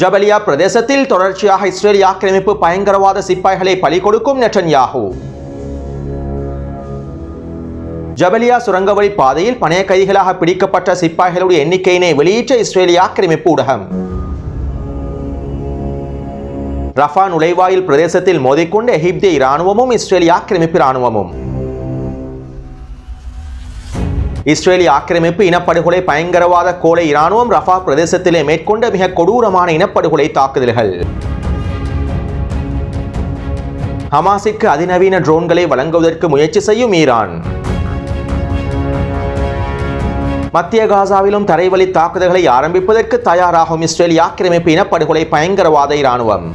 Jabalia பிரதேசத்தில் தொடர்ச்சியாக Israel ஆக்கிரமிப்பு பயங்கரவாத சிப்பாய்களை பலி கொடுக்கும் நெட்டன்யாஹூ ஜபலியா சுரங்கவழி பாதையில் பணைய கைதிகளாக பிடிக்கப்பட்ட சிப்பாய்களுடைய எண்ணிக்கையினை வெளியிட்ட இஸ்ரேலிய ஆக்கிரமிப்பு ஊடகம். ரஃபா நுழைவாயில் பிரதேசத்தில் மோதிக்கொண்ட எகிப்திய இராணுவமும் இஸ்ரேலிய ஆக்கிரமிப்பு இராணுவமும். இஸ்ரேலிய ஆக்கிரமிப்பு இனப்படுகொலை பயங்கரவாத கோலை இராணுவம் ரஃபா பிரதேசத்திலே மேற்கொண்ட மிக கொடூரமான இனப்படுகொலை தாக்குதல்கள். ஹமாசிக்கு அதிநவீன ட்ரோன்களை வழங்குவதற்கு முயற்சி செய்யும் ஈரான். மத்திய காசாவிலும் தரைவழி தாக்குதல்களை ஆரம்பிப்பதற்கு தயாராகும் இஸ்ரேலிய ஆக்கிரமிப்பு இனப்படுகொலை பயங்கரவாத இராணுவம்.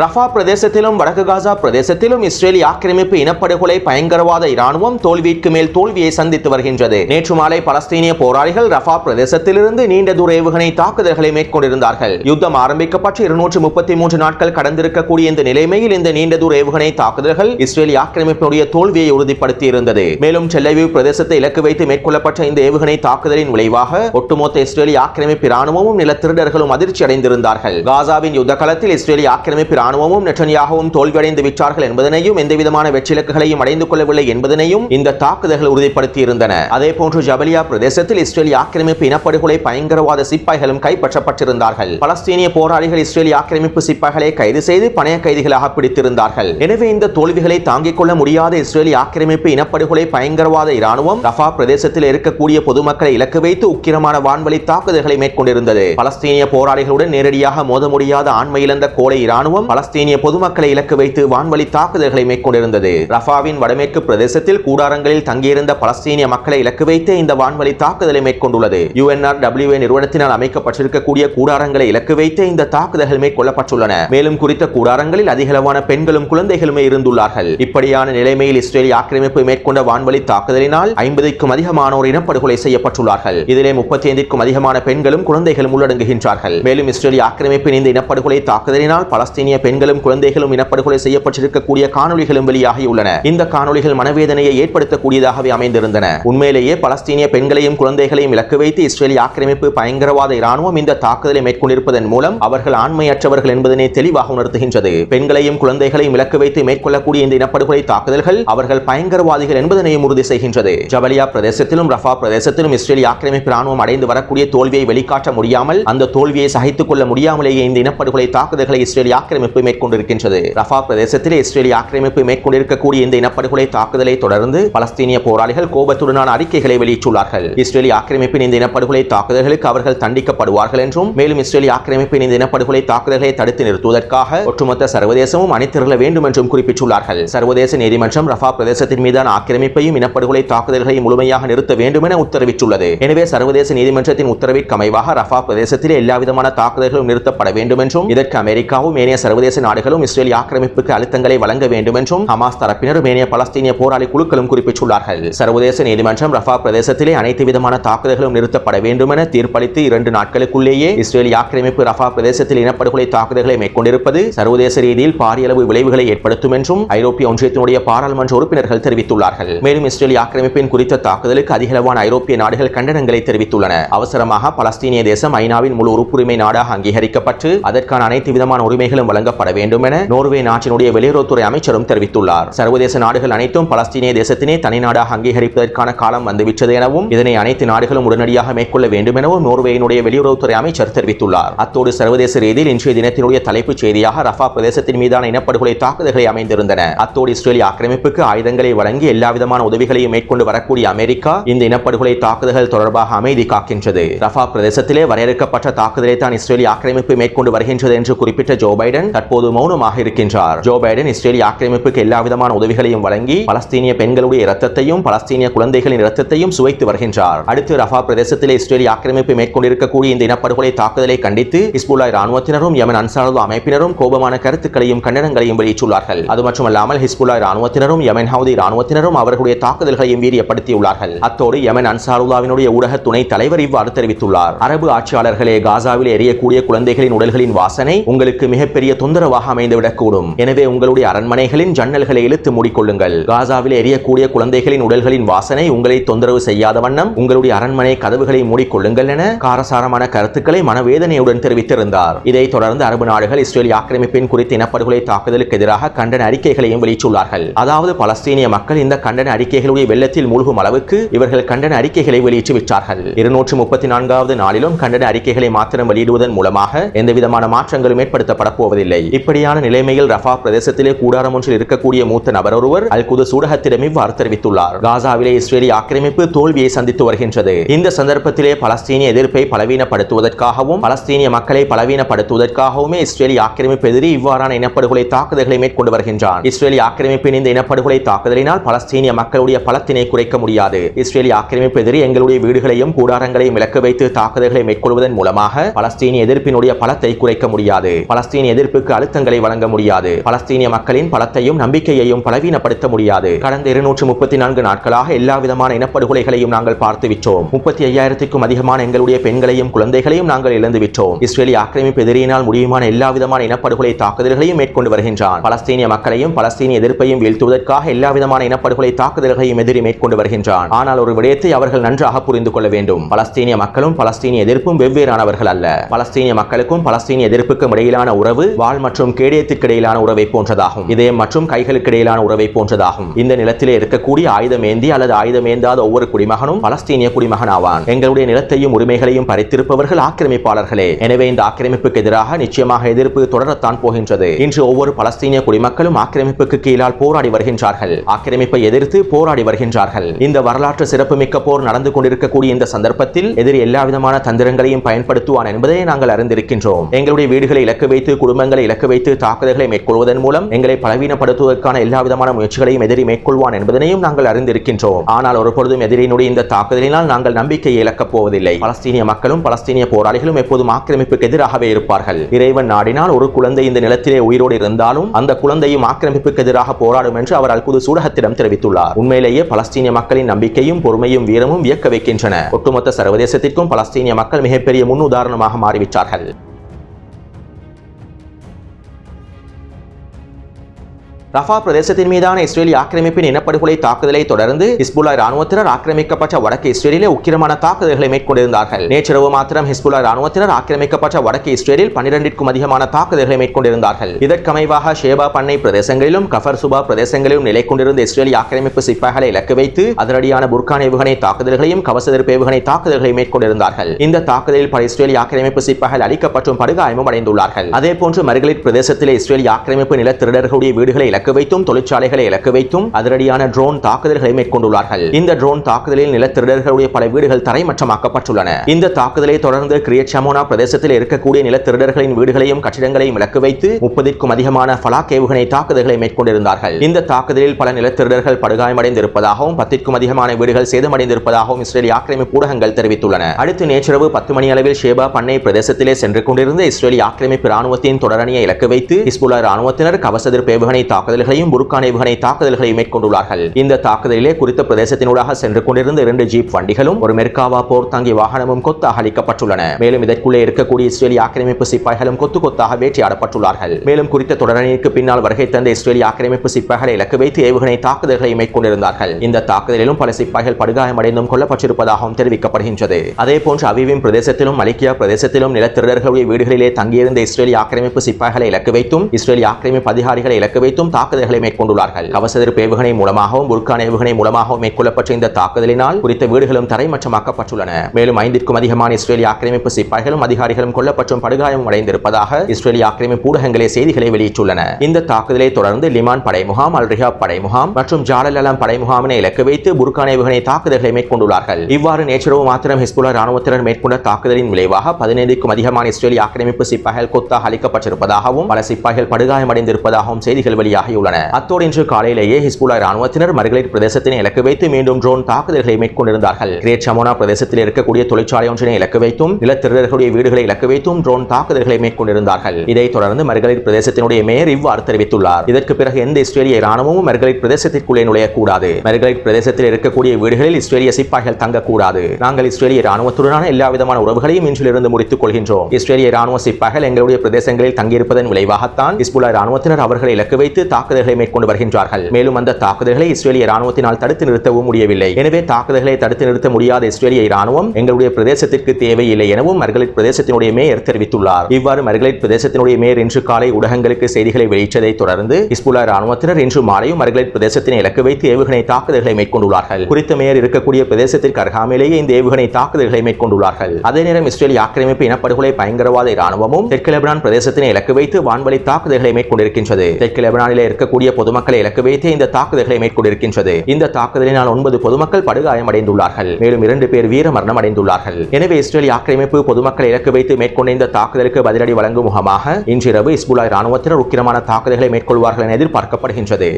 ரஃபா பிரதேசத்திலும் வடக்கு காசா பிரதேசத்திலும் இஸ்ரேலி ஆக்கிரமிப்பு இனப்படுகொலை பயங்கரவாத இராணுவம் தோல்விக்கு மேல் தோல்வியை சந்தித்து வருகின்றது. நேற்று மாலை பலஸ்தீனிய போராளிகள் ரஃபா பிரதேசத்திலிருந்து நீண்ட தூர ஏவுகணை தாக்குதல்களை மேற்கொண்டிருந்தார்கள். யுத்தம் ஆரம்பிக்கப்பட்டு இருநூற்று முப்பத்தி மூன்று நாட்கள் கடந்திருக்கக்கூடிய இந்த நிலைமையில் இந்த நீண்ட தூர ஏவுகணை தாக்குதல்கள் இஸ்ரேலி ஆக்கிரமிப்பினுடைய தோல்வியை உறுதிப்படுத்தி இருந்தது மேலும் செல்லவி பிரதேசத்தை இலக்கு வைத்து மேற்கொள்ளப்பட்ட இந்த ஏவுகணை தாக்குதலின் விளைவாக ஒட்டுமொத்த இஸ்ரேலி ஆக்கிரமிப்பு இராணுவமும் நில திருடர்களும் அதிர்ச்சி அடைந்திருந்தார்கள் காசாவின் யுத்த களத்தில் இஸ்ரேலி ஆக்கிரமிப்பு ராணுவமும் நெட்டன்யாகவும் தோல்வியடைந்து விட்டார்கள் என்பதனையும் எந்தவிதமான வெற்றிலக்குகளையும் அடைந்து கொள்ளவில்லை என்பதனையும் இந்த தாக்குதல்கள் உறுதிப்படுத்தியிருந்தன. அதே போன்று ஜபலியா பிரதேசத்தில் இஸ்ரேலிய ஆக்கிரமிப்பு இனப்படுகொலை பயங்கரவாத சிப்பாய்களும் கைப்பற்றப்பட்டிருந்தார்கள். பலஸ்தீனிய போராளிகள் இஸ்ரேலிய ஆக்கிரமிப்பு சிப்பாய்களை கைது செய்து பணைய கைதிகளாக பிடித்திருந்தார்கள். எனவே இந்த தோல்விகளை தாங்கிக் கொள்ள முடியாத இஸ்ரேலிய ஆக்கிரமிப்பு இனப்படுகொலை பயங்கரவாத இராணுவம் ரஃபா பிரதேசத்தில் இருக்கக்கூடிய பொதுமக்களை இலக்கு வைத்து உக்கிரமான வான்வழி தாக்குதல்களை மேற்கொண்டிருந்தது. பலஸ்தீனிய போராளிகளுடன் நேரடியாக மோத முடியாத ஆண்மை இழந்த கோலை இராணுவம் பலஸ்தீனிய பொதுமக்களை இலக்கு வைத்து வான்வழி தாக்குதல்களை மேற்கொண்டிருந்தது. ரஃபாவின் வடமேற்கு பிரதேசத்தில் கூடாரங்களில் தங்கியிருந்த பலஸ்தீனிய மக்களை இலக்கு வைத்து இந்த வான்வழி தாக்குதலை மேற்கொண்டுள்ளது. யுஎன்ஆர் டபிள்யூஏ நிறுவனத்தினால் அமைக்கப்பட்டிருக்கக்கூடிய கூடாரங்களை இலக்கு வைத்து இந்த தாக்குதல்கள் மேற்கொள்ளப்பட்டுள்ளன. மேலும் குறித்த கூடாரங்களில் அதிகளவான பெண்களும் குழந்தைகளுமே இருந்துள்ளார்கள். இப்படியான நிலைமையில் இஸ்ரேல் ஆக்கிரமிப்பு மேற்கொண்ட வான்வழி தாக்குதலினால் ஐம்பதுக்கும் அதிகமானோர் இனப்படுகொலை செய்யப்பட்டுள்ளார்கள். இதிலே முப்பத்தி ஐந்திற்கும் அதிகமான பெண்களும் குழந்தைகளும் உள்ளடங்குகின்றார்கள். மேலும் இஸ்ரேல் ஆக்கிரமிப்பின் இந்த இனப்படுகொலை தாக்குதலினால் பலஸ்தீனிய பெண்களும் குழந்தைகளும் இனப்படுகொலை செய்யப்பட்டிருக்கக்கூடிய காணொளிகளும் வெளியாகியுள்ளன. இந்த காணொளிகள் மனவேதனையை ஏற்படுத்தக்கூடியதாகவே அமைந்திருந்தன. உண்மையிலேயே பலஸ்தீனிய பெண்களையும் குழந்தைகளையும் இலக்கு வைத்து இஸ்ரேலிய ஆக்கிரமிப்பு பயங்கரவாத இராணுவம் இந்த தாக்குதலை மேற்கொண்டிருப்பதன் மூலம் அவர்கள் ஆண்மையற்றவர்கள் என்பதனை தெளிவாக உணர்த்துகின்றது. பெண்களையும் குழந்தைகளையும் இலக்கு வைத்து மேற்கொள்ளக்கூடிய இந்த இனப்படுகொலை தாக்குதல்கள் அவர்கள் பயங்கரவாதிகள் என்பதனையும் உறுதி செய்கின்றது. ஜபலியா பிரதேசத்திலும் ரஃபா பிரதேசத்திலும் இஸ்ரேலி ஆக்கிரமிப்பு இராணுவம் அடைந்து வரக்கூடிய தோல்வியை வெளிக்காட்ட முடியாமல் அந்த தோல்வியை சகித்துக் கொள்ள முடியாமலேயே இந்த இனப்படுகொலை தாக்குதல்களை இஸ்ரேலிய ஆக்கிரமிப்பு ஆக்கிரமிப்பு மேற்கொண்டிருக்கின்றது. ரஃபா பிரதேசத்தில் இஸ்ரேலிய ஆக்கிரமிப்பு மேற்கொண்டிருக்கக்கூடிய இந்த இனப்படுகொலை தாக்குதலை தொடர்ந்து பலஸ்தீனிய போராளிகள் கோபத்துடனான அறிக்கைகளை வெளியிட்டுள்ளார்கள். இஸ்ரேலிய ஆக்கிரமிப்பின் இந்த இனப்படுகொலை தாக்குதல்களுக்கு அவர்கள் தண்டிக்கப்படுவார்கள் என்றும் மேலும் இஸ்ரேலிய ஆக்கிரமிப்பின் இந்த இனப்படுகொலை தாக்குதல்களை தடுத்து நிறுத்துவதற்காக ஒட்டுமொத்த சர்வதேசமும் அணிதிரள வேண்டும் என்றும் குறிப்பிட்டுள்ளார்கள். சர்வதேச நீதிமன்றம் ரஃபா பிரதேசத்தின் மீதான ஆக்கிரமிப்பையும் இனப்படுகொலை தாக்குதல்களையும் முழுமையாக நிறுத்த வேண்டும் என உத்தரவிட்டுள்ளது. எனவே சர்வதேச நீதிமன்றத்தின் உத்தரவிற்கு அமைவாக ரஃபா பிரதேசத்தில் எல்லாவிதமான தாக்குதல்களும் நிறுத்தப்பட வேண்டும் என்றும் இதற்கு அமெரிக்காவும் ஏனைய சர்வதேச நாடுகளும் இஸ்ரேல் ஆக்கிரமிப்புக்கு அழுத்தங்களை வழங்க வேண்டும் என்றும் ஹமாஸ் தரப்பினரும் ஏனைய பலஸ்தீனிய போராளி குழுக்களும் குறிப்பிட்டுள்ளார்கள். சர்வதேச நீதிமன்றம் ரஃபா பிரதேசத்திலே அனைத்து விதமான தாக்குதல்களும் நிறுத்தப்பட வேண்டும் என தீர்ப்பளித்து இரண்டு நாட்களுக்குள்ளேயே இஸ்ரேல் ஆக்கிரமிப்பு ரஃபா பிரதேசத்தில் இனப்படுகொலை தாக்குதல்களை மேற்கொண்டிருப்பது சர்வதேச ரீதியில் பாரியளவு விளைவுகளை ஏற்படுத்தும் என்றும் ஐரோப்பிய ஒன்றியத்தினுடைய பாராளுமன்ற உறுப்பினர்கள் தெரிவித்துள்ளார்கள். மேலும் இஸ்ரேல் ஆக்கிரமிப்பின் குறித்த தாக்குதலுக்கு அதிகளவான ஐரோப்பிய நாடுகள் கண்டனங்களை தெரிவித்துள்ளன. அவசரமாக பலஸ்தீனிய தேசம் ஐநாவின் முழு உறுப்புரிமை நாடாக அங்கீகரிக்கப்பட்டு அதற்கான அனைத்து விதமான உரிமைகளும் வழங்க வழங்கப்பட வேண்டும் என நோர்வே நாட்டினுடைய வெளியுறவுத்துறை அமைச்சரும் தெரிவித்துள்ளார். சர்வதேச நாடுகள் அனைத்தும் பலஸ்தீனிய தேசத்தினை தனிநாடாக அங்கீகரிப்பதற்கான காலம் வந்துவிட்டது எனவும் இதனை அனைத்து நாடுகளும் உடனடியாக மேற்கொள்ள வேண்டும் எனவும் நோர்வேயினுடைய வெளியுறவுத்துறை அமைச்சர் தெரிவித்துள்ளார். அத்தோடு சர்வதேச ரீதியில் இன்றைய தினத்தினுடைய தலைப்புச் செய்தியாக ரஃபா பிரதேசத்தின் மீதான இனப்படுகொலை தாக்குதல்களை அமைந்திருந்தன. அத்தோடு இஸ்ரேலிய ஆக்கிரமிப்புக்கு ஆயுதங்களை வழங்கி எல்லாவிதமான உதவிகளையும் மேற்கொண்டு வரக்கூடிய அமெரிக்கா இந்த இனப்படுகொலை தாக்குதல்கள் தொடர்பாக அமைதி காக்கின்றது. ரஃபா பிரதேசத்திலே வரையறுக்கப்பட்ட தாக்குதலை தான் இஸ்ரேலிய ஆக்கிரமிப்பு மேற்கொண்டு வருகின்றது என்று குறிப்பிட்ட ஜோ பைடன் தற்போது மௌனமாக இருக்கின்றார். ஜோ பைடன் இஸ்ரேலிய ஆக்கிரமிப்புக்கு எல்லா விதமான உதவிகளையும் வழங்கி பலஸ்தீனிய பெண்களுடைய இரத்தத்தையும் பலஸ்தீனிய குழந்தைகளின் இரத்தத்தையும் சுவைத்து வருகின்றார். அடுத்து ரஃபா பிரதேசத்திலே இஸ்ரேலிய ஆக்கிரமிப்பு மேற்கொண்டிருக்கக்கூடிய இந்த இனப்படுகொலை தாக்குதலை கண்டித்து இஸ்புல்லா ராணுவத்தினரும் யமன் அன்சாரது அமைப்பினரும் கோபமான கருத்துக்களையும் கண்டனங்களையும் வெளியிட்டுள்ளார்கள். அது மட்டுமல்லாமல் ஹிஸ்புல்லா ராணுவத்தினரும் யமன் ஹவுதி ராணுவத்தினரும் அவர்களுடைய தாக்குதல்களையும் வீரியப்படுத்தியுள்ளார்கள். அத்தோடு யமன் அன்சாருல்லாவினுடைய ஊடக துணை தலைவர் இவ்வாறு தெரிவித்துள்ளார். அரபு ஆட்சியாளர்களே காசாவில் எரியக்கூடிய குழந்தைகளின் உடல்களின் வாசனை உங்களுக்கு மிகப்பெரிய தொந்தரவு தொந்தரவாக அமைந்துவிடக்கூடும். எனவே உங்களுடைய அரண்மனைகளின் ஜன்னல்களை இழுத்து மூடிக்கொள்ளுங்கள். காசாவில் எரியக்கூடிய குழந்தைகளின் உடல்களின் வாசனை உங்களை தொந்தரவு செய்யாத வண்ணம் உங்களுடைய அரண்மனை கதவுகளை மூடிக்கொள்ளுங்கள் என காரசாரமான கருத்துக்களை மனவேதனையுடன் தெரிவித்திருந்தார். இதைத் தொடர்ந்து அரபு நாடுகள் இஸ்ரேல் ஆக்கிரமிப்பின் குறித்த இனப்படுகொலை தாக்குதலுக்கு எதிராக கண்டன அறிக்கைகளையும் வெளியிட்டுள்ளார்கள். அதாவது பலஸ்தீனிய மக்கள் இந்த கண்டன அறிக்கைகளுடைய வெள்ளத்தில் மூழ்கும் அளவுக்கு இவர்கள் கண்டன அறிக்கைகளை வெளியிட்டு விட்டார்கள் இருநூற்று முப்பத்தி நான்காவது நாளிலும் கண்டன அறிக்கைகளை மாத்திரம் வெளியிடுவதன் மூலமாக எந்தவிதமான மாற்றங்களும் ஏற்படுத்தப்பட போவதில்லை. இல்லை. இப்படியான நிலைமையில் ரஃபா பிரதேசத்திலே கூடாரம் ஒன்றில் இருக்கக்கூடிய மூத்த நபர் ஒருவர் அல் குது சூடகத்திடம் இவ்வாறு தெரிவித்துள்ளார். காசாவிலே இஸ்ரேலி ஆக்கிரமிப்பு தோல்வியை சந்தித்து வருகின்றது. இந்த சந்தர்ப்பத்திலே பலஸ்தீனிய எதிர்ப்பை பலவீனப்படுத்துவதற்காகவும் பலஸ்தீனிய மக்களை பலவீனப்படுத்துவதற்காகவுமே இஸ்ரேலி ஆக்கிரமிப்பு எதிரி இவ்வாறான இனப்படுகொலை தாக்குதல்களை மேற்கொண்டு வருகின்றான். இஸ்ரேலி ஆக்கிரமிப்பின் இந்த இனப்படுகொலை தாக்குதலினால் பலஸ்தீனிய மக்களுடைய பலத்தினை குறைக்க முடியாது. இஸ்ரேலி ஆக்கிரமிப்பு எதிரி எங்களுடைய வீடுகளையும் கூடாரங்களையும் இலக்கு வைத்து தாக்குதல்களை மேற்கொள்வதன் மூலமாக பலஸ்தீனிய எதிர்ப்பினுடைய பலத்தை குறைக்க முடியாது. பலஸ்தீனிய எதிர்ப்புக்கு அழுத்தங்களை வழங்க முடியாது. பலஸ்தீனிய மக்களின் பலத்தையும் நம்பிக்கையையும் பலவீனப்படுத்த முடியாது. கடந்த இருநூற்று முப்பத்தி நான்கு நாட்களாக எல்லா விதமான இனப்படுகொலைகளையும் நாங்கள் பார்த்து விட்டோம் முப்பத்தி ஐயாயிரத்திற்கும் அதிகமான எங்களுடைய பெண்களையும் குழந்தைகளையும் நாங்கள் இழந்து விட்டோம் இஸ்ரேலி ஆக்கிரமிப்பு எதிரியினால் முடியுமான எல்லா விதமான இனப்படுகொலை தாக்குதல்களையும் மேற்கொண்டு வருகின்றான். பலஸ்தீனிய மக்களையும் பலஸ்தீனிய எதிர்ப்பையும் வீழ்த்துவதற்காக எல்லா விதமான இனப்படுகொலை தாக்குதல்களையும் எதிரி மேற்கொண்டு வருகின்றான். ஆனால் ஒரு விடயத்தை அவர்கள் நன்றாக புரிந்து கொள்ள வேண்டும். பலஸ்தீனிய மக்களும் பலஸ்தீனிய எதிர்ப்பும் வெவ்வேறானவர்கள் அல்ல. பலஸ்தீனிய மக்களுக்கும் பலஸ்தீனிய எதிர்ப்புக்கும் இடையிலான உறவு வாழ் மற்றும் கேடயத்திற்கு இடையிலான உறவை போன்றதாகும். இதயம் மற்றும் கைகளுக்கு இடையிலான உறவை போன்றதாகும். இந்த நிலத்திலே இருக்கக்கூடிய ஆயுதம் ஏந்தி அல்லது ஆயுதம் ஏந்தாத ஒவ்வொரு குடிமகனும் பலஸ்தீனிய குடிமகன் ஆவான். எங்களுடைய நிலத்தையும் உரிமைகளையும் பறித்திருப்பவர்கள் ஆக்கிரமிப்பாளர்களே. எனவே இந்த ஆக்கிரமிப்புக்கு எதிராக நிச்சயமாக எதிர்ப்பு தொடரத்தான் போகின்றது. இன்று ஒவ்வொரு பலஸ்தீனிய குடிமக்களும் ஆக்கிரமிப்புக்கு கீழால் போராடி வருகின்றார்கள். ஆக்கிரமிப்பை எதிர்த்து போராடி வருகின்றார்கள். இந்த வரலாற்று சிறப்புமிக்க போர் நடந்து கொண்டிருக்கக்கூடிய இந்த சந்தர்ப்பத்தில் எதிரி எல்லா விதமான தந்திரங்களையும் பயன்படுத்துவான் என்பதை நாங்கள் அறிந்திருக்கின்றோம். எங்களுடைய வீடுகளை இலக்கு வைத்து குடும்பங்களை இலக்கு வைத்து தாக்குதல்களை மேற்கொள்வதன் மூலம் எங்களை பலவீனப்படுத்துவதற்கான எல்லா விதமான முயற்சிகளையும் எதிரி மேற்கொள்வான் என்பதனையும் நாங்கள் அறிந்திருக்கின்றோம். ஆனால் ஒரு பொழுதும் எதிரியினுடைய இந்த தாக்குதலினால் நாங்கள் நம்பிக்கையை இழக்கப் போவதில்லை. பலஸ்தீனிய மக்களும் பலஸ்தீனிய போராளிகளும் எப்போதும் ஆக்கிரமிப்புக்கு எதிராகவே இருப்பார்கள். இறைவன் நாடினால் ஒரு குழந்தை இந்த நிலத்திலே உயிரோடு இருந்தாலும் அந்த குழந்தையும் ஆக்கிரமிப்புக்கு எதிராக போராடும் என்று அவர் அல்குது சூடகத்திடம் தெரிவித்துள்ளார். உண்மையிலேயே பலஸ்தீனிய மக்களின் நம்பிக்கையும் பொறுமையும் வீரமும் வியக்க வைக்கின்றன. ஒட்டுமொத்த சர்வதேசத்திற்கும் பலஸ்தீனிய மக்கள் மிகப்பெரிய முன் உதாரணமாக மாறிவிட்டார்கள். ரஃபா பிரதேசத்தின் மீதான இஸ்ரேலி ஆக்கிரமிப்பின் இனப்படுகொலை தாக்குதலை தொடர்ந்து ஹிஸ்புல்லா ராணுவத்தினர் ஆக்கிரமிக்கப்பட்ட வடக்கு இஸ்ரேலிலே உக்கிரமான தாக்குதல்களை மேற்கொண்டிருந்தார்கள். நேற்றிரவு மாத்திரம் ஹிஸ்புல்லா ராணுவத்தினர் ஆக்கிரமிக்கப்பட்ட வடக்கு இஸ்ரேலில் பன்னிரண்டிற்கும் அதிகமான தாக்குதல்களை மேற்கொண்டிருந்தார்கள். இதற்கமைவாக ஷேபா பண்ணை பிரதேசங்களிலும் கஃபர் சுபா பிரதேசங்களிலும் நிலை கொண்டிருந்த இஸ்ரேலி ஆக்கிரமிப்பு சிப்பாய்களை இலக்கு வைத்து அதிரடியான புர்கான் ஏவுகணை தாக்குதல்களையும் கவசதிர்ப்பு ஏவுகணை தாக்குதல்களை மேற்கொண்டிருந்தார்கள். இந்த தாக்குதலில் பல இஸ்ரேலி ஆக்கிரமிப்பு சிப்பாய்கள் அளிக்கப்பட்டும் படுகாயமும் அடைந்துள்ளார்கள். அதே போன்று மர்கலிட் பிரதேசத்திலே இஸ்ரேலி ஆக்கிரமிப்பு நில திருடர்களுடைய வீடுகளை இலக்கு வைத்தும் தொழிற்சாலைகளை இலக்கு வைத்தும் அதிரடியான ட்ரோன் தாக்குதல்களை மேற்கொண்டுள்ளார்கள். இந்த ட்ரோன் தாக்குதலில் நில திருடர்களுடைய பல வீடுகள் தரைமட்டமாக்கப்பட்டுள்ளன. இந்த தாக்குதலை தொடர்ந்து கிரியட் சமோனா பிரதேசத்தில் இருக்கக்கூடிய நில திருடர்களின் வீடுகளையும் கட்டிடங்களையும் இலக்கு வைத்து முப்பதிற்கும் அதிகமான ஃபலாக் ஏவுகணை தாக்குதல்களை மேற்கொண்டிருந்தார்கள். இந்த தாக்குதலில் பல நில திருடர்கள் படுகாயமடைந்திருப்பதாகவும் பத்திற்கும் அதிகமான வீடுகள் சேதமடைந்திருப்பதாகவும் இஸ்ரேலி ஆக்கிரமிப்பு ஊடகங்கள் தெரிவித்துள்ளன. அடுத்து நேற்றிரவு பத்து மணி அளவில் ஷேபா பண்ணை பிரதேசத்திலே சென்று கொண்டிருந்த இஸ்ரேலி ஆக்கிரமிப்பு ராணுவத்தின் தொடரணியை இலக்கு வைத்து ஹிஸ்புல்லா ராணுவத்தினர் கவசதிர்ப்பு ஏவுகணை தாக்குதல்களையும் புருக்கான் ஏவுகணை தாக்குதல்களையும் மேற்கொண்டுள்ளார்கள். இந்த தாக்குதலிலே குறித்த பிரதேசத்தினூடாக சென்று கொண்டிருந்த இரண்டு ஜீப் வண்டிகளும் ஒரு மெர்காவா போர் தாங்கி வாகனமும் கொத்தாக அளிக்கப்பட்டுள்ளன. மேலும் இதற்குள்ளே இருக்கக்கூடிய இஸ்ரேலி ஆக்கிரமிப்பு சிப்பாய்களும் கொத்து கொத்தாக வேட்டையாடப்பட்டுள்ளார்கள். மேலும் குறித்த தொடரணிக்கு பின்னால் வருகை தந்த இஸ்ரேலி ஆக்கிரமிப்பு சிப்பாய்களை இலக்கு வைத்து ஏவுகணை தாக்குதல்களை மேற்கொண்டிருந்தார்கள். இந்த தாக்குதலிலும் பல சிப்பாய்கள் படுகாயமடைந்தும் கொல்லப்பட்டிருப்பதாகவும் தெரிவிக்கப்படுகின்றது. அதே போன்று அவிவின் பிரதேசத்திலும் மலிக்கியா பிரதேசத்திலும் நிலத்திரர்களுடைய வீடுகளிலே தங்கியிருந்த இஸ்ரேலி ஆக்கிரமிப்பு சிப்பாய்களை இலக்கு வைத்தும் இஸ்ரேலி ஆக்கிரமிப்பு அதிகாரிகளை இலக்கு வைத்தும் தாக்குதல்களை மேற்கொண்டுள்ளார்கள். கவசதிர்ப்பு ஏவுகணை மூலமாகவும் புர்கான் ஏவுகணை மூலமாகவும் மேற்கொள்ளப்பட்ட இந்த தாக்குதலினால் குறித்த வீடுகளும் தரைமட்டமாக்கப்பட்டுள்ளன. மேலும் ஐந்திற்கும் அதிகமான இஸ்ரேலிய ஆக்கிரமிப்பு சிப்பாய்களும் அதிகாரிகளும் கொல்லப்பட்டும் படுகாயம் அடைந்திருப்பதாக இஸ்ரேலிய ஆக்கிரமிப்பு ஊடகங்களே செய்திகளை வெளியிட்டுள்ளன. இந்த தாக்குதலை தொடர்ந்து லிமான் படை முகாம் அல்ரிஹா படை முகாம் மற்றும் ஜாலலலம் படை முகாமினை இலக்கு வைத்து புர்கான் ஏவுகணை தாக்குதல்களை மேற்கொண்டுள்ளார்கள். இவ்வாறு நேற்றிரவு மாத்திரம் ஹிஸ்புல்லா ராணுவத்தினர் மேற்கொண்ட தாக்குதலின் விளைவாக பதினைந்துக்கும் அதிகமான இஸ்ரேலிய ஆக்கிரமிப்பு சிப்பாய்கள் கொத்தாக அளிக்கப்பட்டிருப்பதாகவும் பல சிப்பாய்கள் படுகாயமடைந்திருப்பதாகவும் செய்திகள் வெளியாக பதிவாகியுள்ளன அத்தோடு இன்று காலையிலேயே ஹிஸ்புல்லா ராணுவத்தினர் மர்கலைட் பிரதேசத்தினை இலக்கு வைத்து மீண்டும் ட்ரோன் தாக்குதல்களை மேற்கொண்டிருந்தார்கள். கிரேட் சமோனா பிரதேசத்தில் இருக்கக்கூடிய தொழிற்சாலை ஒன்றினை இலக்கு வைத்தும் நிலத்திரர்களுடைய வீடுகளை இலக்கு வைத்தும் ட்ரோன் தாக்குதல்களை மேற்கொண்டிருந்தார்கள். இதைத் தொடர்ந்து மர்கலைட் பிரதேசத்தினுடைய மேயர் இவ்வாறு தெரிவித்துள்ளார். இதற்கு பிறகு எந்த இஸ்ரேலிய ராணுவமும் மர்கலைட் பிரதேசத்திற்குள்ளே நுழையக்கூடாது. மர்கலைட் பிரதேசத்தில் இருக்கக்கூடிய வீடுகளில் இஸ்ரேலிய சிப்பாய்கள் தங்கக்கூடாது. நாங்கள் இஸ்ரேலிய ராணுவத்துடனான எல்லா விதமான உறவுகளையும் இன்றிலிருந்து முடித்துக் கொள்கின்றோம். இஸ்ரேலிய ராணுவ சிப்பாய்கள் எங்களுடைய பிரதேசங்களில் தங்கியிருப்பதன் விளைவாகத்தான் இஸ்புல்லா ராணுவத்தினர் அவர்களை இலக்கு வைத்து தாக்குதல்களை மேற்கொண்டு வருகின்றார்கள். மேலும் அந்த தாக்குதல்களை இஸ்ரேலிய ராணுவத்தினால் தடுத்து நிறுத்தவும் முடியவில்லை. எனவே தாக்குதல்களை தடுத்து நிறுத்த முடியாத இஸ்ரேலிய ராணுவம் எங்களுடைய பிரதேசத்திற்கு தேவையில்லை எனவும் மர்கலிட் பிரதேசத்தினுடைய மேயர் தெரிவித்துள்ளார். இவ்வாறு மர்கலிட் பிரதேசத்தினுடைய மேயர் இன்று காலை ஊடகங்களுக்கு செய்திகளை வெளியிட்டதை தொடர்ந்து இஸ்புல்லா ராணுவத்தினர் இன்று மாலையும் மர்கலிட் பிரதேசத்தினை இலக்கு வைத்து ஏவுகணை தாக்குதல்களை மேற்கொண்டுள்ளார்கள். குறித்த மேயர் இருக்கக்கூடிய பிரதேசத்திற்கு அருகாமையிலேயே இந்த ஏவுகணை தாக்குதல்களை மேற்கொண்டுள்ளார்கள். அதே நேரம் இஸ்ரேலிய ஆக்கிரமிப்பு இனப்படுகொலை பயங்கரவாத ராணுவமும் தெற்கு லெபனான் பிரதேசத்தினை இலக்கு வைத்து வான்வழி தாக்குதல்களை மேற்கொண்டிருக்கின்றது. தெற்கு லெபனானிலே இருக்கக்கூடிய பொதுமக்களை இலக்கு வைத்து இந்த தாக்குதல்களை மேற்கொண்டிருக்கின்றது. இந்த தாக்குதலினால் ஒன்பது பொதுமக்கள் படுகாயமடைந்துள்ளார்கள். மேலும் இரண்டு பேர் வீர மரணம் அடைந்துள்ளார்கள் எனவே இஸ்ரேல் ஆக்கிரமிப்பு பொதுமக்களை இலக்கு வைத்து மேற்கொண்ட இந்த தாக்குதலுக்கு பதிலடி வழங்கும் முகமாக இன்றிரவு இஸ்புலாய் ராணுவத்தினர் உக்கிரமான தாக்குதல்களை மேற்கொள்வார்கள் என எதிர்பார்க்கப்படுகின்றது.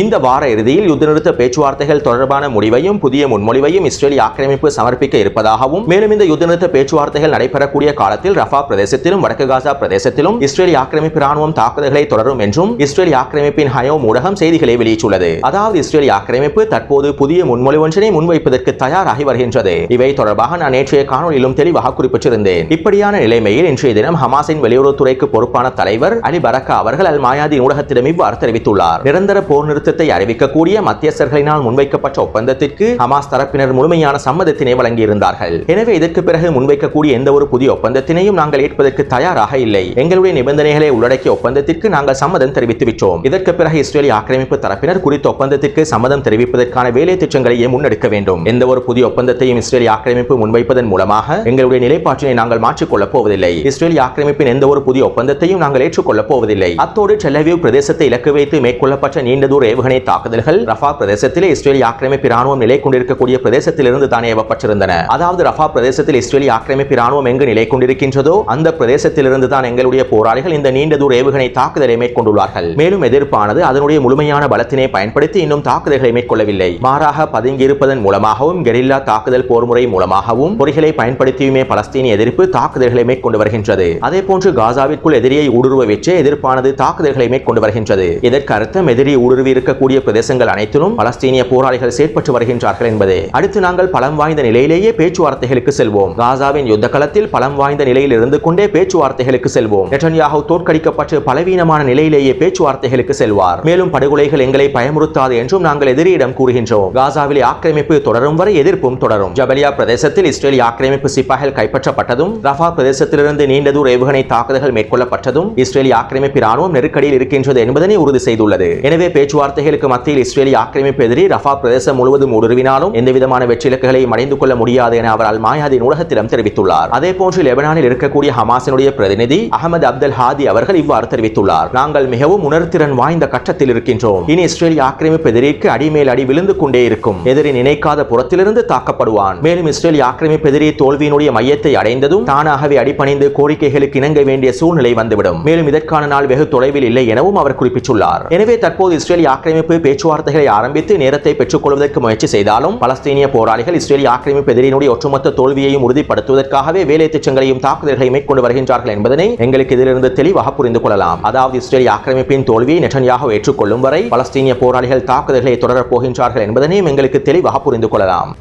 இந்த வார இறுதியில் யுத்தநிறுத்த பேச்சுவார்த்தைகள் தொடர்பான முடிவையும் புதிய முன்மொழிவையும் இஸ்ரேலிய ஆக்கிரமிப்பு சமர்ப்பிக்க இருப்பதாகவும் மேலும் இந்த யுத்தநிறுத்த பேச்சுவார்த்தைகள் நடைபெறக்கூடிய காலத்தில் ரஃபா பிரதேசத்திலும் வடக்கு காசா பிரதேசத்திலும் இஸ்ரேலிய ஆக்கிரமிப்பு ராணுவம் தாக்குதல்களை தொடரும் என்றும் இஸ்ரேலிய ஆக்கிரமிப்பின் ஹயோ ஊடகம் செய்திகளை வெளியிட்டுள்ளது. அதாவது இஸ்ரேலிய ஆக்கிரமிப்பு தற்போது புதிய முன்மொழி ஒன்றினை முன்வைப்பதற்கு தயாராகி வருகின்றது. இவை தொடர்பாக நான் நேற்றைய காணொலியிலும் தெளிவாக குறிப்பிட்டிருந்தேன். இப்படியான நிலைமையில் இன்றைய தினம் ஹமாஸின் வெளியுறவுத்துறைக்கு பொறுப்பான தலைவர் அலி பரக்கா அவர்கள் அல் மாயாதி ஊடகத்திடம் இவ்வாறு தெரிவித்துள்ளார். நிரந்தர போர் நிறுத்தத்தை அறிவிக்கக்கூடிய மத்தியஸ்தர்களினால் முன்வைக்கப்பட்ட ஒப்பந்தத்திற்கு ஹமாஸ் தரப்பினர் முழுமையான சம்மதத்தினை வழங்கியிருந்தார்கள். எனவே இதற்கு பிறகு முன்வைக்கக்கூடிய எந்த ஒரு புதிய ஒப்பந்தத்தினையும் நாங்கள் ஏற்பதற்கு தயாராக இல்லை. எங்களுடைய நிபந்தனைகளை உள்ளடக்கிய ஒப்பந்தத்திற்கு நாங்கள் சம்மதம் தெரிவித்து விட்டோம். இதற்கு பிறகு இஸ்ரேலிய ஆக்கிரமிப்பு தரப்பினர் குறித்த ஒப்பந்தத்திற்கு சம்மதம் தெரிவிப்பதற்கான வேலை திட்டங்களையே முன்னெடுக்க வேண்டும். எந்த ஒரு புதிய ஒப்பந்தத்தையும் இஸ்ரேலிய ஆக்கிரமிப்பு முன்வைப்பதன் மூலமாக எங்களுடைய நிலைப்பாட்டினை நாங்கள் மாற்றிக்கொள்ளப் போவதில்லை. இஸ்ரேலிய ஆக்கிரமிப்பின் எந்த ஒரு புதிய ஒப்பந்தத்தையும் நாங்கள் ஏற்றுக்கொள்ளப் போவதில்லை. அத்தோடு செல்லவியூ பிரதேசத்தை இலக்கு வைத்து மேற்கொள்ளப்பட்ட நீண்ட தூர ஏவுகணை தாக்குதல்கள் ரஃபா பிரதேசத்தில் இஸ்ரேலிய ஆக்கிரமிப்பு ராணுவம் நிலை கொண்டிருக்கக்கூடிய பிரதேசத்திலிருந்து தான் ஏவப்பட்டிருந்தன. அதாவது ரஃபா பிரதேசத்தில் இஸ்ரேலிய ஆக்கிரமிப்பு ராணுவம் எங்கு நிலை கொண்டிருக்கின்றதோ அந்த பிரதேசத்திலிருந்து தான் எங்களுடைய போராளிகள் இந்த நீண்ட தூர ஏவுகணை தாக்குதலை மேற்கொண்டுள்ளார்கள். மேலும் எதிர்ப்பானது அதனுடைய முழுமையான பலத்தினை பயன்படுத்தி இன்னும் தாக்குதல்களை மேற்கொள்ளவில்லை. மாறாக பதுங்கியிருப்பதன் மூலமாகவும் கெரில்லா தாக்குதல் போர்முறை மூலமாகவும் பொறிகளை பயன்படுத்தியுமே பலஸ்தீனிய எதிர்ப்பு தாக்குதல்களை மேற்கொண்டு வருகின்றது. அதே போன்று காசாவிற்குள் எதிரியை ஊடுருவ வெற்றே எதிர்ப்பானது தாக்குதல்களை மேற்கொண்டு வருகின்றது. இதற்கு அர்த்தம் எதிரி ஊடுருவி இருக்கக்கூடிய பிரதேசங்கள் அனைத்திலும் பலஸ்தீனிய போராளிகள் செயற்பட்டு வருகின்றார்கள் என்பது. அடுத்து நாங்கள் பலம் வாய்ந்த நிலையிலேயே பேச்சுவார்த்தைகளுக்கு செல்வோம். காசாவின் யுத்த களத்தில் பலம் வாய்ந்த நிலையில் இருந்து கொண்டே பேச்சுவார்த்தைகளுக்கு செல்வோம். நெட்டன்யாஹு தோற்கடிக்கப்பட்டு பலவீனமான நிலையிலேயே பேச்சுவார்த்தைகளுக்கு செல்வார். மேலும் படுகொலைகள் எங்களை பயமுறுத்தாது என்றும் நாங்கள் எதிரியிடம் கூறுகின்றோம். காசாவிலே ஆக்கிரமிப்பு தொடரும் வரை எதிர்ப்பும் தொடரும். ஜபலியா பிரதேசத்தில் இஸ்ரேலிய ஆக்கிரமிப்பு சிப்பாய்கள் கைப்பற்றப்பட்டதும் ரஃபா பிரதேசத்திலிருந்து நீண்ட தூர ஏவுகணை தாக்குதல்கள் மேற்கொள்ளப்பட்டதும் இஸ்ரேலிய ஆக்கிரமிப்பு ராணுவம் நெருக்கடியில் இருக்கின்றது என்பதனை உறுதி செய்துள்ளது. எனவே பேச்சுவார்த்தை வார்த்தைகளுக்கு மத்தியில் இஸ்ரேலிய ஆக்கிரமிப்பு எதிரி ரஃபா பிரதேசம் முழுவதும் ஊடுருவினாலும் எந்தவிதமான வெற்றி இலக்குகளையும் அடைந்து கொள்ள முடியாது என அவர் அல் மாயாதின் ஊடகத்திடம் தெரிவித்துள்ளார். அதே போன்று லெபனானில் இருக்கக்கூடிய ஹமாசினுடைய பிரதிநிதி அகமது அப்தல் ஹாதி அவர்கள் இவ்வாறு தெரிவித்துள்ளார். நாங்கள் மிகவும் உணர்திறன் வாய்ந்த கட்டத்தில் இருக்கின்றோம். இனி இஸ்ரேலிய ஆக்கிரமிப்பு எதிரிக்கு அடிமேல் அடி விழுந்து கொண்டே இருக்கும். எதிரி நினைக்காத புறத்திலிருந்து தாக்கப்படுவான். மேலும் இஸ்ரேலிய ஆக்கிரமிப்பு எதிரி தோல்வியினுடைய மையத்தை அடைந்ததும் தானாகவே அடிப்பணிந்து கோரிக்கைகளுக்கு இணங்க வேண்டிய சூழ்நிலை வந்துவிடும். மேலும் இதற்கான நாள் வெகு தொலைவில் இல்லை எனவும் அவர் குறிப்பிட்டுள்ளார். எனவே தற்போது இஸ்ரேலிய ஆக்கிரமிப்பு பேச்சுவார்த்தைகளை ஆரம்பித்து நேரத்தை பெற்றுக் கொள்வதற்கு முயற்சி செய்தாலும் பலஸ்தீனிய போராளிகள் இஸ்ரேலிய ஆக்கிரமிப்பு எதிரினுடைய ஒட்டுமொத்த தோல்வியையும் உறுதிப்படுத்துவதற்காகவே வேலை திட்டங்களையும் தாக்குதல்களை மேற்கொண்டு வருகின்றார்கள் என்பதனை எங்களுக்கு இதிலிருந்து தெளிவாக புரிந்து கொள்ளலாம். அதாவது இஸ்ரேலிய ஆக்கிரமிப்பின் தோல்வியை நெட்டன்யாகு ஏற்றுக்கொள்ளும் வரை பலஸ்தீனிய போராளிகள் தாக்குதல்களை தொடரப் போகின்றார்கள் என்பதனையும் எங்களுக்கு தெளிவாக புரிந்து கொள்ளலாம்.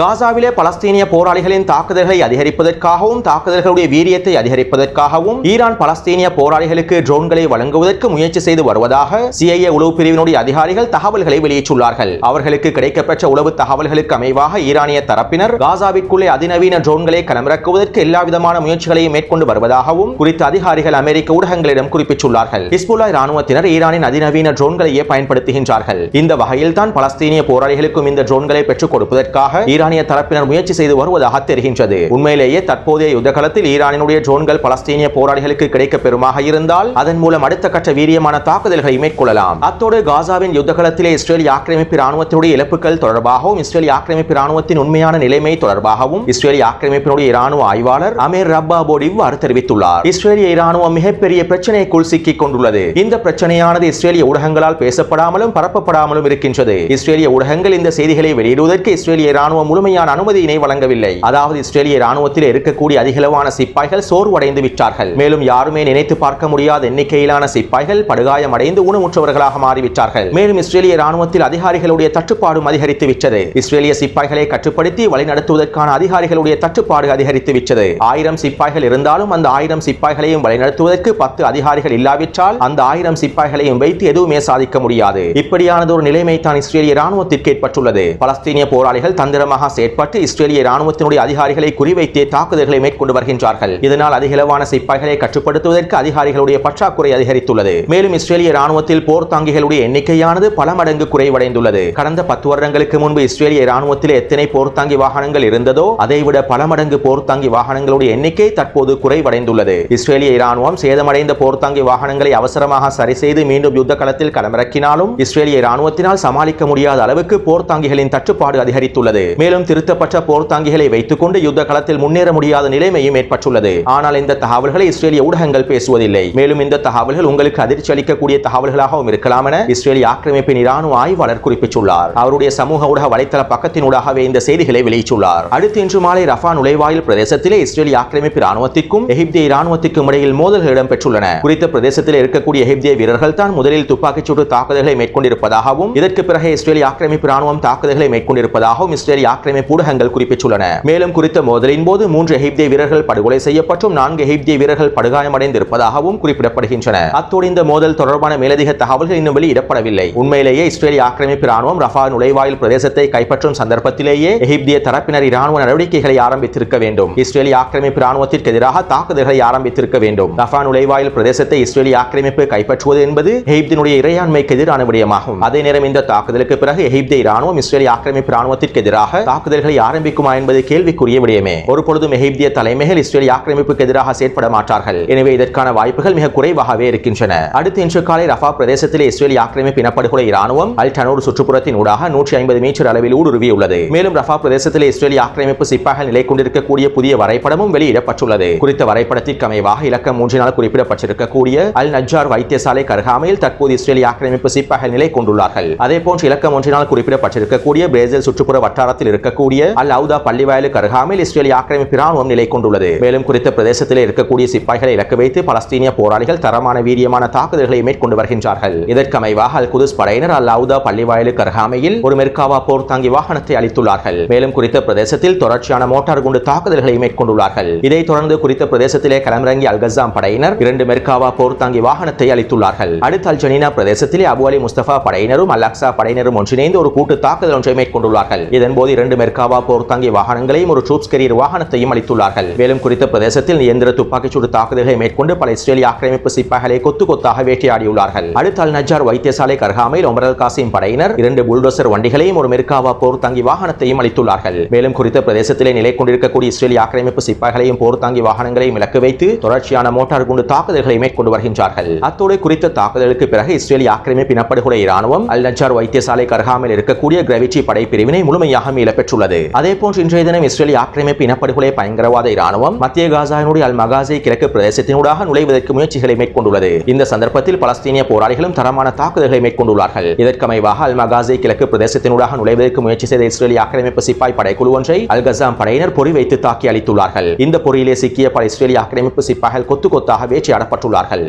காசாவிலே பலஸ்தீனிய போராளிகளின் தாக்குதல்களை அதிகரிப்பதற்காகவும் தாக்குதல்களுடைய வீரியத்தை அதிகரிப்பதற்காகவும் ஈரான் பலஸ்தீனிய போராளிகளுக்கு ட்ரோன்களை வழங்குவதற்கு முயற்சி செய்து வருவதாக சிஐஏ உளவு பிரிவினுடைய அதிகாரிகள் தகவல்களை வெளியிட்டுள்ளார்கள். அவர்களுக்கு கிடைக்கப்பெற்ற உளவு தகவல்களுக்கு அமைவாக ஈரானிய தரப்பினர் காசாவிற்குள்ளே அதிநவீன ட்ரோன்களை களமிறக்குவதற்கு எல்லா விதமான முயற்சிகளையும் மேற்கொண்டு வருவதாகவும் குறித்த அதிகாரிகள் அமெரிக்க ஊடகங்களிடம் குறிப்பிட்டுள்ளார்கள். ஹிஸ்புல்லா இராணுவத்தினர் ஈரானின் அதிநவீன ட்ரோன்களையே பயன்படுத்துகின்றார்கள். இந்த வகையில் தான் பலஸ்தீனிய போராளிகளுக்கும் இந்த ட்ரோன்களை பெற்றுக் கொடுப்பதற்காக ஈரானிய தரப்பினர் முயற்சி செய்து வருவதாக தெரிகின்றது. உண்மையிலேயே தற்போதைய யுத்தகலத்தில் ஈரானினுடைய ட்ரோன்கள் பலஸ்தீனிய போராளிகளுக்கு கிடைக்க பெறுமாக இருந்தால் அதன் மூலம் அடுத்த கட்ட வீரியமான தாக்குதல்களை மேற்கொள்ளலாம். அத்தோடு காசாவின் யுத்தகலத்திலே இஸ்ரேல் ஆக்கிரமிப்பு ராணுவத்தினுடைய இழப்புகள் தொடர்பாகவும் இஸ்ரேல் ஆக்கிரமிப்பு ராணுவத்தின் உண்மையான நிலைமை தொடர்பாகவும் இஸ்ரேலிய ஆக்கிரமிப்பினுடைய இராணுவ ஆய்வாளர் அமீர் ரப்பாபோட் இவ்வாறு தெரிவித்துள்ளார். இஸ்ரேலிய இராணுவம் மிகப்பெரிய பிரச்சனைக்குள் சிக்கிக் கொண்டுள்ளது. இந்த பிரச்சனையானது இஸ்ரேலிய ஊடகங்களால் பேசப்படாமலும் பரப்பப்படாமலும் இருக்கின்றது. இஸ்ரேலிய ஊடகங்கள் இந்த செய்திகளை வெளியிடுவதற்கு இஸ்ரேலிய இராணுவம் முழுமையான அனுமதியினை வழங்கவில்லை. அதாவது இஸ்ரேலிய ராணுவத்தில் இருக்கக்கூடிய அதிகளவான சிப்பாய்கள் சோர்வடைந்து விட்டார்கள். மேலும் யாருமே நினைத்து பார்க்க முடியாத எண்ணிக்கையிலான சிப்பாய்கள் படுகாயமடைந்து ஊனமுற்றவர்களாக மாறிவிட்டார்கள். மேலும் இஸ்ரேலிய ராணுவத்தில் அதிகாரிகளுடைய தட்டுப்பாடும் அதிகரித்து விட்டது. இஸ்ரேலிய சிப்பாய்களை கட்டுப்படுத்தி வழிநடத்துவதற்கான அதிகாரிகளுடைய தட்டுப்பாடு அதிகரித்து விட்டது. ஆயிரம் சிப்பாய்கள் இருந்தாலும் அந்த ஆயிரம் சிப்பாய்களையும் வழிநடத்துவதற்கு பத்து அதிகாரிகள் இல்லாவிட்டால் அந்த ஆயிரம் சிப்பாய்களையும் வைத்து எதுவுமே சாதிக்க முடியாது. இப்படியானது ஒரு நிலைமை தான் இஸ்ரேலிய ராணுவத்திற்கு ஏற்பட்டுள்ளது. பலஸ்தீனிய போராளிகள் தந்திரமாக செயற்பட்டு இஸ்ரேலிய ராணுவத்தினுடைய அதிகாரிகளை குறிவைத்தே தாக்குதல்களை மேற்கொண்டு வருகின்றார்கள். இதனால் அதிகளவான சிப்பாய்களை கட்டுப்படுத்துவதற்கு அதிகாரிகளுடைய பற்றாக்குறை அதிகரித்துள்ளது. மேலும் இஸ்ரேலிய ராணுவத்தில் போர் தாங்கிகளுடைய எண்ணிக்கையானது பல மடங்கு குறைவடைந்துள்ளது. கடந்த பத்து வருடங்களுக்கு முன்பு இஸ்ரேலிய ராணுவத்தில் எத்தனை போர்த்தாங்கி வாகனங்கள் இருந்ததோ அதைவிட பல மடங்கு போர்த்தாங்கி வாகனங்களுடைய எண்ணிக்கை தற்போது குறைவடைந்துள்ளது. இஸ்ரேலிய ராணுவம் சேதமடைந்த போர்த்தாங்கி வாகனங்களை அவசரமாக சரி செய்து மீண்டும் யுத்த களத்தில் களமிறக்கினாலும் இஸ்ரேலிய ராணுவத்தினால் சமாளிக்க முடியாத அளவுக்கு போர்த்தாங்கிகளின் தட்டுப்பாடு அதிகரித்துள்ளது. மேலும் திருத்தப்பட்ட போர்த்தாங்கிகளை வைத்துக் கொண்டு யுத்த களத்தில் முன்னேற முடியாத நிலைமையும் ஏற்பட்டுள்ளது. ஆனால் இந்த தகவல்களை இஸ்ரேலிய ஊடகங்கள் பேசுவதில்லை. மேலும் இந்த தகவல்கள் உங்களுக்கு அதிர்ச்சி அளிக்கக்கூடிய தகவல்களாகவும் இருக்கலாம் என இஸ்ரேலிய ஆக்கிரமிப்பின் இராணுவ ஆய்வாளர் குறிப்பிட்டுள்ளார். அவருடைய சமூக ஊடக வலைத்தள பக்கத்தினூடாகவே இந்த செய்திகளை வெளியிட்டுள்ளார். அடுத்து இன்று மாலை ரஃபா நுழைவாயில் பிரதேசத்திலே இஸ்ரேலிய ஆக்கிரமிப்பு இராணுவத்திற்கும் எகிப்திய இராணுவத்திற்கும் இடையில் மோதல்கள் இடம்பெற்றுள்ளன. குறித்த பிரதேசத்தில் இருக்கக்கூடிய எகிப்திய வீரர்கள் தான் முதலில் துப்பாக்கிச் சூட்டு தாக்குதல்களை மேற்கொண்டிருப்பதாகவும் இதற்கு பிறகு இஸ்ரேலிய ஆக்கிரமிப்பு இராணுவம் தாக்குதல்களை மேற்கொண்டிருப்பதாகவும் இஸ்ரேலிய ஆக்கிரமிப்பு ஊடகங்கள் குறிப்பிட்டுள்ளன. மேலும் குறித்த மோதலின் போது மூன்று எகிப்திய வீரர்கள் படுகொலை செய்யப்பட்டும் நான்கு எகிப்திய வீரர்கள் படுகாயமடைந்திருப்பதாகவும் குறிப்பிடப்படுகின்றன. அத்தோடு இந்த மோதல் தொடர்பான மேலதிக தகவல்கள் இன்னும் வெளியிடப்படவில்லை. உண்மையிலேயே இஸ்ரேலிய ஆக்கிரமிப்பு ராணுவம் ரஃபா நுழைவாயில் பிரதேசத்தை கைப்பற்றும் சந்தர்ப்பத்திலேயே எகிப்திய தரப்பினர் இராணுவ நடவடிக்கைகளை ஆரம்பித்திருக்க வேண்டும். இஸ்ரேலிய ஆக்கிரமிப்பு ராணுவத்திற்கு எதிராக தாக்குதல்களை ஆரம்பித்திருக்க வேண்டும். ரஃபா நுழைவாயில் பிரதேசத்தை இஸ்ரேலிய ஆக்கிரமிப்பு கைப்பற்றுவது என்பது எகிப்தினுடைய இறையாண்மைக்கு எதிரான விடயமாகும். அதே நேரம் இந்த தாக்குதலுக்கு பிறகு எகிப்திய ராணுவம் இஸ்ரேலிய ஆக்கிரமிப்பு ராணுவத்திற்கு எதிராக தாக்குதல்களை ஆரம்பிக்குமா என்பது கேள்விக்குரிய விடயமே. ஒருபொழுதும் எகிப்திய தலைமைகள் இஸ்ரேலிய ஆக்கிரமிப்புக்கு எதிராக செயற்பட மாட்டார்கள். எனவே இதற்கான வாய்ப்புகள் மிக குறைவாகவே இருக்கின்றன. அடுத்து இன்று காலை ரஃபா பிரதேசத்தில் இஸ்ரேலிய ஆக்கிரமிப்பு இனப்படுகொலை இராணுவம் அல் டனூர் சுற்றுப்புறத்தின் ஊடாக நூற்றி ஐம்பது மீட்டர் அளவில் ஊடுருவியுள்ளது. மேலும் ரஃபா பிரதேசத்தில் இஸ்ரேலிய ஆக்கிரமிப்பு சிப்பாய்கள் நிலை கொண்டிருக்கக்கூடிய புதிய வரைபடமும் வெளியிடப்பட்டுள்ளது. குறித்த வரைபடத்திற்கு அமைவாக இலக்கம் மூன்றினால் குறிப்பிடப்பட்டிருக்கக்கூடிய அல் நஜார் வைத்தியசாலை கருகாமையில் தற்போது இஸ்ரேலிய ஆக்கிரமிப்பு சிப்பாய்கள் நிலை கொண்டுள்ளார்கள் அதே போன்று இலக்கம் ஒன்றினால் குறிப்பிடப்பட்டிருக்கக்கூடிய பிரேசில் சுற்றுப்புற வட்டாரத்தில் இருக்கக்கூடிய அல் அவுதா பள்ளிவாயலுக்கு அருகாமையில் இஸ்ரேலிய ஆக்கிரமிப்பு ராணுவம் நிலை கொண்டுள்ளது. மேலும் குறித்த பிரதேசத்தில் இருக்கக்கூடிய சிப்பாய்களை இலக்கு வைத்து பலஸ்தீனிய போராளிகள் தரமான வீரியமான தாக்குதல்களை மேற்கொண்டு வருகின்றார்கள். இதற்கமைவாக அல் குதுஸ் படையினர் அல் அவுதா பள்ளிவாயலுக்கு அருகாமையில் ஒரு மெர்காவா போர் தாங்கி வாகனத்தை அளித்துள்ளார்கள். மேலும் குறித்த பிரதேசத்தில் தொடர்ச்சியான மோட்டார் குண்டு தாக்குதல்களை மேற்கொண்டுள்ளார்கள். இதைத் தொடர்ந்து குறித்த பிரதேசத்திலே களமிறங்கி அல்கசாம் படையினர் இரண்டு மெர்காவா போர் தாங்கி வாகனத்தை அளித்துள்ளார்கள். அடுத்த அல் ஜனீனா பிரதேசத்திலே அபு அலி முஸ்தபா படையினரும் அல் அக்சா படையினரும் ஒன்றிணைந்து ஒரு கூட்டு தாக்குதல் ஒன்றை மேற்கொண்டுள்ளார்கள். இதன்போது இரண்டு மெர்காவா போர் தாங்கி வாகனங்களையும் ஒரு ட்ரூப்ஸ் கெரியர் வாகனத்தையும் அளித்துள்ளார்கள். மேலும் குறித்த பிரதேசத்தில் இயந்திர துப்பாக்கிச்சூடு தாக்குதல்களை மேற்கொண்டு பல இஸ்ரேலிய ஆக்கிரமிப்பு சிப்பாய்களை கொத்து கொத்தாக வேட்டையாடியுள்ளார்கள். அடுத்த அல் நஜார் வைத்தியசாலை கர்ஹாமையில் ஒமரல் காசிம் படையினர் இரண்டு புல்டோசர் வண்டிகளையும் ஒரு மெர்காவா போர் தாங்கி வாகனத்தையும் அளித்துள்ளார்கள். மேலும் குறித்த பிரதேசத்திலே நிலை கொண்டிருக்கக்கூடிய இஸ்ரேலிய ஆக்கிரமிப்பு சிப்பாய்களையும் போர் தாங்கி வாகனங்களையும் இலக்கு வைத்து தொடர்ச்சியான மோட்டார் குண்டு தாக்குதல்களை மேற்கொண்டு வருகின்றார்கள். அத்தோடு குறித்த தாக்குதலுக்கு பிறகு இஸ்ரேலிய ஆக்கிரமிப்பு இனப்படுகொலை இராணுவம் அல் நஜார் வைத்தியசாலை கர்ஹாமில் இருக்கக்கூடிய கிராவிட்டி படை பிரிவினை முழுமையாக மீள பெற்றுள்ளது அதே போன்று இன்றைய தினம் இஸ்ரேலிய ஆக்கிரமிப்பு இனப்படுகொலை பயங்கரவாத இராணுவம் மத்திய காசாவினுடைய அல் மகாசை கிழக்கு பிரதேசத்தினூடாக நுழைவதற்கு முயற்சிகளை மேற்கொண்டுள்ளது. இந்த சந்தர்ப்பத்தில் பலஸ்தீனிய போராளிகளும் தரமான தாக்குதல்களை மேற்கொண்டுள்ளார்கள். இதற்கமைவாக அல் மகாசி கிழக்கு பிரதேசத்தினூடாக நுழைவதற்கு முயற்சி செய்த இஸ்ரேலிய ஆக்கிரமிப்பு சிப்பாய் படைக்குழு ஒன்றை அல் கசாம் படையினர் பொறி வைத்து தாக்கி அளித்துள்ளார்கள் இந்த பொறியிலே சிக்கிய பல இஸ்ரேலிய ஆக்கிரமிப்பு சிப்பாய்கள் கொத்து கொத்தாக வேட்டையாடப்பட்டுள்ளார்கள்.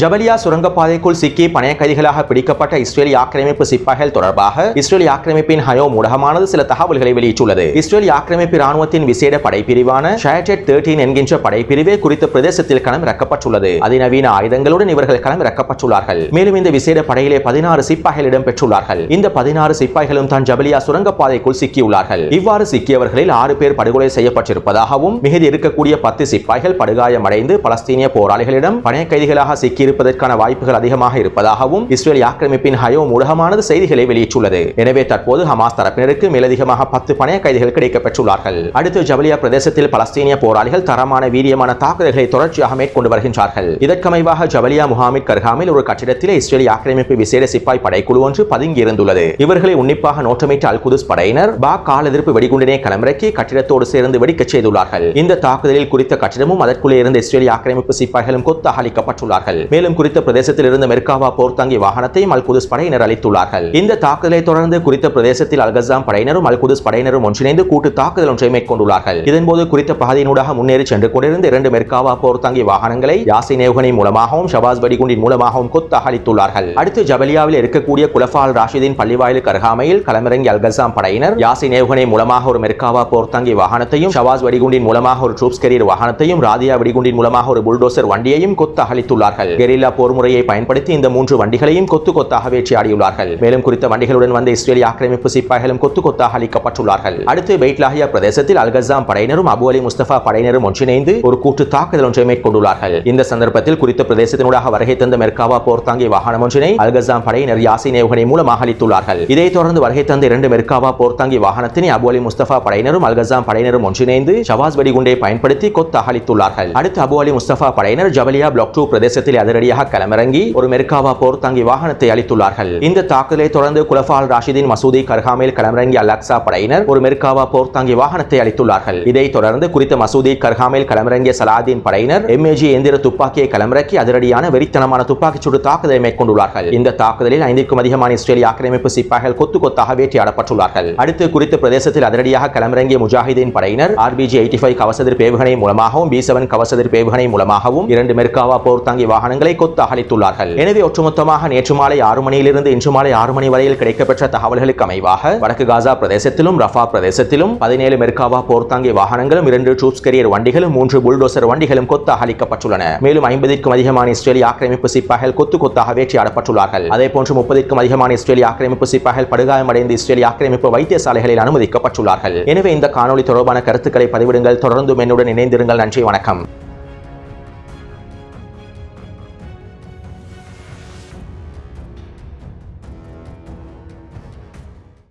ஜபலியா சுரங்கப்பாதைக்குள் சிக்கி பணைய கைதிகளாக பிடிக்கப்பட்ட இஸ்ரேலிய ஆக்கிரமிப்பு சிப்பாய்கள் தொடர்பாக இஸ்ரேலிய ஆக்கிரமிப்பின் ஹயோ ஊடகமானது சில தகவல்களை வெளியிட்டுள்ளது. இஸ்ரேலிய ஆக்கிரமிப்பு ராணுவத்தின் விசேட படைப்பிரிவான ஷாட்டட் தேர்ட்டீன் என்கின்ற படைப்பிரிவே குறித்த பிரதேசத்தில் களம் இறக்கப்பட்டுள்ளது. அதிநவீன ஆயுதங்களுடன் இவர்கள் களம் இறக்கப்பட்டுள்ளார்கள். மேலும் இந்த விசேட படையிலே பதினாறு சிப்பாய்கள் இடம்பெற்றுள்ளார்கள். இந்த பதினாறு சிப்பாய்களும் தான் ஜபலியா சுரங்கப்பாதைக்குள் சிக்கியுள்ளார்கள். இவ்வாறு சிக்கியவர்களில் ஆறு பேர் படுகொலை செய்யப்பட்டிருப்பதாகவும் மிகுதி இருக்கக்கூடிய பத்து சிப்பாய்கள் படுகாயமடைந்து பலஸ்தீனிய போராளிகளிடம் பணைய கைதிகளாக சிக்கி இருப்பதற்கான வாய்ப்புகள் அதிகமாக இருப்பதாகவும் இஸ்ரேல் ஆக்கிரமிப்பின் ஹயோ ஊடகமானது செய்திகளை வெளியிட்டுள்ளது. எனவே தற்போது ஹமாஸ் தரப்பினருக்கு மேலதிகமாக பத்து பணைய கைதிகள் கிடைக்கப்பெற்றுள்ளார்கள். அடுத்து ஜபலியா பிரதேசத்தில் பலஸ்தீனிய போராளிகள் தரமான வீரியமான தாக்குதல்களை தொடர்ச்சியாக மேற்கொண்டு வருகின்றார்கள். இதற்கமைவாக ஜபலியா முகாமிட் கர்காமில் ஒரு கட்டிடத்திலே இஸ்ரேல் ஆக்கிரமிப்பு விசேட சிப்பாய் படைக்குழு ஒன்று பதுங்கி இருந்துள்ளது இவர்களை உன்னிப்பாக நோட்டமிட்ட அல் குதுஸ் படையினர் பாக் கால எதிர்ப்பு வெடிகுண்டினை களமிறக்கி கட்டிடத்தோடு சேர்ந்து வெடிக்கச் செய்துள்ளார்கள். இந்த தாக்குதலில் குறித்த கட்டிடமும் அதற்குள்ளே இருந்த இஸ்ரேலிய ஆக்கிரமிப்பு சிப்பாய்களும் கொத்து அளிக்கப்பட்டுள்ளார்கள் மேலும் குறித்த பிரதேசத்தில் இருந்த மெர்காவா போர்த்தாங்கி வாகனத்தையும் அல் குதுஸ் படையினர் அளித்துள்ளார்கள் இந்த தாக்குதலை தொடர்ந்து குறித்த பிரதேசத்தில் அல்கசாம் படையினரும் அல் குதுஸ் படையினரும் ஒன்றிணைந்து கூட்டு தாக்குதல் ஒன்றை மேற்கொண்டுள்ளார்கள். இதன்போது குறித்த பகுதியினூடாக முன்னேறி சென்று கொண்டிருந்த இரண்டு மெர்காவா போர்த்தாங்கி வாகனங்களை யாசின் ஏவுகணை மூலமாகவும் ஷபாஸ் வெடிகுண்டின் மூலமாகவும் கொத்தாக அளித்துள்ளார்கள் அடுத்து ஜபலியாவில் இருக்கக்கூடிய குலஃபால் ராஷிதின் பள்ளிவாயிலுக்கு அருகாமையில் களமிறங்கி அல்கசாம் படையினர் யாசின் ஏவுகணை மூலமாக ஒரு மெர்காவா போர்த்தாங்கி வாகனத்தையும் ஷவாஸ் வெடிகுண்டின் மூலமாக ஒரு ட்ரூப்ஸ் கெரியர் வாகனத்தையும் ராதியா வெடிகுண்டின் மூலமாக ஒரு புல்டோசர் வண்டியையும் கொத்து அளித்துள்ளார்கள் கெரில்லா போர் முறையை பயன்படுத்தி இந்த மூன்று வண்டிகளையும் கொத்து கொத்தாக வேட்டையாடியுள்ளார்கள். மேலும் குறித்த வண்டிகளுடன் வந்த இஸ்ரேலிய ஆக்கிரமிப்பு சிப்பாய்களும் கொத்து கொத்தாக அளிக்கப்பட்டுள்ளார்கள். அடுத்து பெய்ட்லாஹியா பிரதேசத்தில் அல்கசாம் படையினரும் அபு அலி முஸ்தபா படையினரும் ஒன்றிணைந்து ஒரு கூட்டு தாக்குதல் ஒன்றை மேற்கொண்டுள்ளார்கள். இந்த சந்தர்ப்பத்தில் குறித்த பிரதேசத்தினூடாக வருகை தந்த மெர்காவா போர் போர்த்தாங்கி வாகனம் ஒன்றினை அல்கசாம் படையினர் யாசின் ஏவுகணை மூலமாக அளித்துள்ளார்கள் இதைத் தொடர்ந்து வருகை தந்த இரண்டு மெர்காவா போர் போர்த்தாங்கி வாகனத்தினை அபு அலி முஸ்தபா படையினரும் அல்கசாம் படையினரும் ஒன்றிணைந்து ஷவாஸ் வெடிகுண்டை பயன்படுத்தி கொத்து அளித்துள்ளார்கள் அடுத்து அபு அலி முஸ்தபா படையினர் ஜபலியா பிளாக் டூ பிரதேசத்தில் அதிரடியாக களமிறங்கி ஒரு மெர்காவா போர் தங்கி வாகனத்தை அளித்துள்ளார்கள் இந்த தாக்குதலை தொடர்ந்து குலஃபால் ராஷிதின் மசூதி கர்காமில் களமிறங்கிய அலக்சா படையினர் ஒரு மெர்காவா போர் தங்கி வாகனத்தை அளித்துள்ளார்கள் இதைத் தொடர்ந்து குறித்த மசூதி கர்காமில் களமிறங்கிய சலாதீன் படையினர் எம்ஏஜி எந்திர துப்பாக்கியை களமிறக்கி அதிரடியான வெறித்தனமான துப்பாக்கிச் சூடு தாக்குதலை மேற்கொண்டுள்ளார்கள். இந்த தாக்குதலில் ஐந்திற்கும் அதிகமான இஸ்ரேலிய ஆக்கிரமிப்பு சிப்பாய்கள் கொத்து கொத்தாக வேட்டையாடப்பட்டுள்ளார்கள். அடுத்து குறித்த பிரதேசத்தில் அதிரடியாக களமிறங்கிய முஜாஹிதீன் படையினர் ஆர்பிஜி எயிட்டி ஃபைவ் கவசதிர் பேவுகணை மூலமாகவும் பி செவன் கவசதிர் பேவுகணை மூலமாகவும் இரண்டு மெர்காவா போர் போர்த்தாங்கி வாகனங்கள் கொத்து அளித்துள்ளார்கள் எனவே ஒட்டுமொத்தமாக நேற்று மாலை ஆறு மணியிலிருந்து இன்று மாலை ஆறு மணி வரையில் கிடைக்கப்பெற்ற தகவல்களுக்கு அமைவாக வடக்கு காசா பிரதேசத்திலும் ரஃபா பிரதேசத்திலும் பதினேழு மெர்காவா போர்த்தாங்கி வாகனங்களும் இரண்டு ட்ரூப்ஸ் கெரியர் வண்டிகளும் மூன்று புல்டோசர் வண்டிகளும் கொத்து அகழிக்கப்பட்டுள்ளன மேலும் ஐம்பதிற்கும் அதிகமான இஸ்ரேலிய ஆக்கிரமிப்பு சிப்பாய்கள் கொத்து கொத்தாக வேட்டையாடப்பட்டுள்ளார்கள். அதே போன்று முப்பதிற்கும் அதிகமான இஸ்ரேலிய ஆக்கிரமிப்பு சிப்பாய்கள் படுகாயமடைந்து இஸ்ரேலிய ஆக்கிரமிப்பு வைத்தியசாலைகளில் அனுமதிக்கப்பட்டுள்ளார்கள். எனவே இந்த காணொலி தொடர்பான கருத்துக்களை பதிவிடுங்கள். தொடர்ந்து என்னுடன் இணைந்திருங்கள். நன்றி. வணக்கம்.